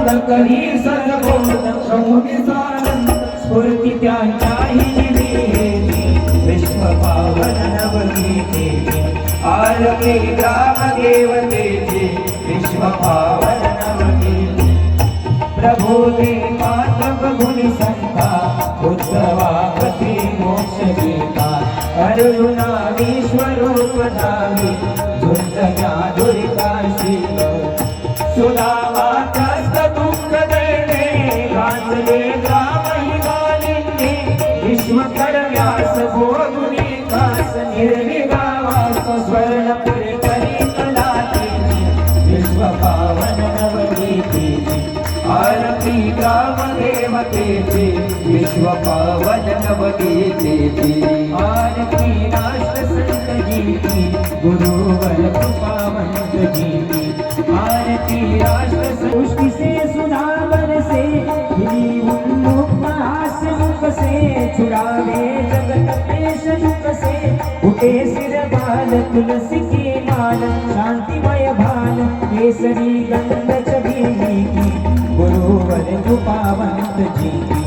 आनंद करी सद्बोध शौनी सानंद स्फूर्ती त्यांच्याही जिभेची विश्व पावन ग्राम विश्व पावन नवगीते प्रभो ते मातक गुणी संता मोक्ष गीता विश्वरूप झुंज विश्व पावन नवगीतीची आरती आरती राष्ट्र संत गीती गुरुवर कृपावंत गीती आरती राष्ट्र से सुधा से जगत पेश दुख से उठे सिर बाल तुलसी की माल शांतिमय भाल केसरी गंध छबीली की गुरुवर कृपावंत जी की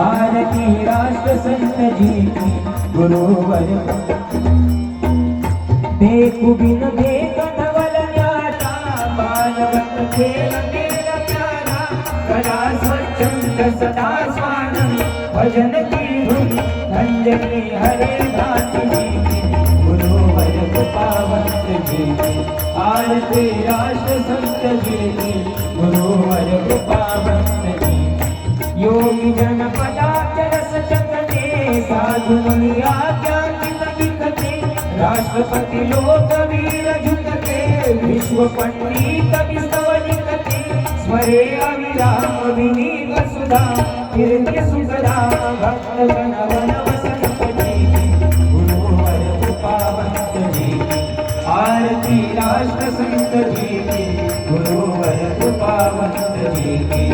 आरती राष्ट्र संत जी की गुरुवर। देखु बिन देख नवल न्याता बालवत खेल मेरा प्यारा कला स्वच्छंद सदा स्वानंद भजन की अंजलि हरे भाती जी की गुरुवर कृपावंत जी की आरती राष्ट्र संत जी की गुरुवर पावत जी की। योगी जन पदाचरस चकते साधु मुनि आज्ञा चित राष्ट्रपति लोक वीर झुकते विश्व पंडित विस्तव लिखते स्वरे अविराम विनीत सुधा कीर्ति सुखदा भक्त गण वन जी गुरुवर आरती राष्ट्र संत जी गुरुवर जी की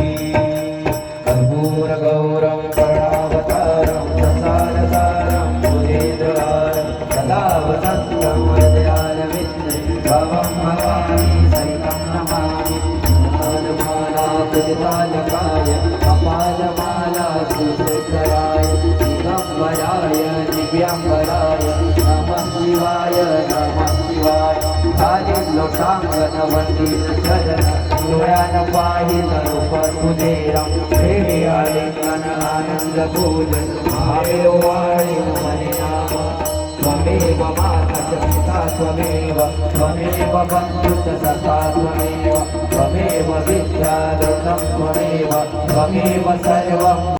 कर्पूरगौरं करुणावतारं प्रसादसारं मुनेन्द्रहारं सदा वसन्तं हृदयालविन्दे भवं भवानी सहितं नमामि अपालमाला दिगंबराय दिव्यांबराय दिव्याम्बराय नमः शिवाय नमः शिवाय। खाली लोटांगण वंदित चरण डोळ्यान पाहिल रूप तुझेरम प्रेमी आलिंगन आनंद पूजन महादेव वाळी मने नाम त्वमेव माता पिता त्वमेव त्वमेव बन्धुश्च सखा त्वमेव त्वमेव विद्याधनं त्वमेव त्वमेव सर्वम्।